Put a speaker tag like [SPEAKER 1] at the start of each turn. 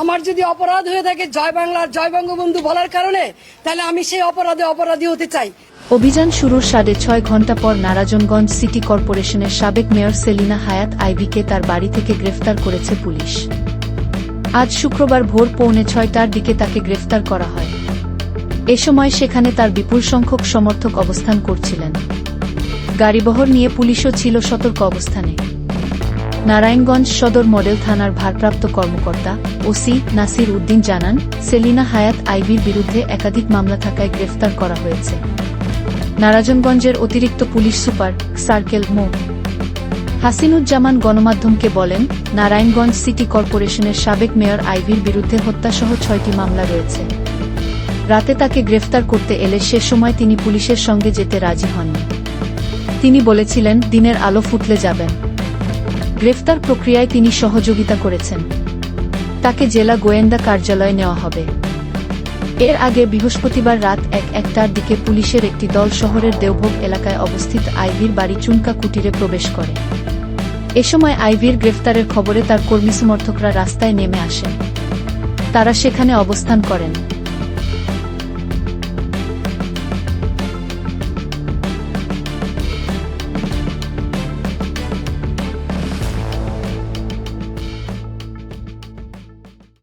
[SPEAKER 1] আমার যদি অপরাধ হয়ে থাকে জয় বাংলার জয় বঙ্গবন্ধু বলার কারণে, তাহলে আমি সেই অপরাধে অপরাধী হতে চাই।
[SPEAKER 2] অভিযান শুরুর সাড়ে ছয় ঘণ্টা পর নারায়ণগঞ্জ সিটি কর্পোরেশনের সাবেক মেয়র সেলিনা হায়াত আইবিকে তার বাড়ি থেকে গ্রেফতার করেছে পুলিশ। আজ শুক্রবার ভোর পৌনে ছয়টার দিকে তাকে গ্রেফতার করা হয়। এ সময় সেখানে তার বিপুল সংখ্যক সমর্থক অবস্থান করছিলেন। গাড়িবহর নিয়ে পুলিশও ছিল সতর্ক অবস্থানে। নারায়ণগঞ্জ সদর মডেল থানার ভারপ্রাপ্ত কর্মকর্তা ওসি নাসির উদ্দিন জানান, সেলিনা হায়াত আইবির বিরুদ্ধে একাধিক মামলা থাকায় গ্রেফতার করা হয়েছে। নারায়ণগঞ্জের অতিরিক্ত police super circle Md. Hasinuzzaman গণমাধ্যমকে বলেন, নারায়ণগঞ্জ সিটি কর্পোরেশনের সাবেক মেয়র আইভির বিরুদ্ধে হত্যাসহ ছয়টি মামলা রয়েছে। রাতে তাকে গ্রেফতার করতে এলে সে সময় তিনি পুলিশের সঙ্গে যেতে রাজি হননি। তিনি বলেছিলেন, দিনের আলো ফুটলে যাবেন। গ্রেফতার প্রক্রিয়ায় তিনি সহযোগিতা করেছেন। তাকে জেলা গোয়েন্দা কার্যালয়ে নেওয়া হবে। এর আগে বৃহস্পতিবার রাত এক একটার দিকে পুলিশের একটি দল শহরের দেওভোগ এলাকায় অবস্থিত আইভির বাড়ি চুনকা কুটিরে প্রবেশ করে। এ সময় আইভির গ্রেফতারের খবরে তার কর্মী সমর্থকরা রাস্তায় নেমে আসেন। তারা সেখানে অবস্থান করেন।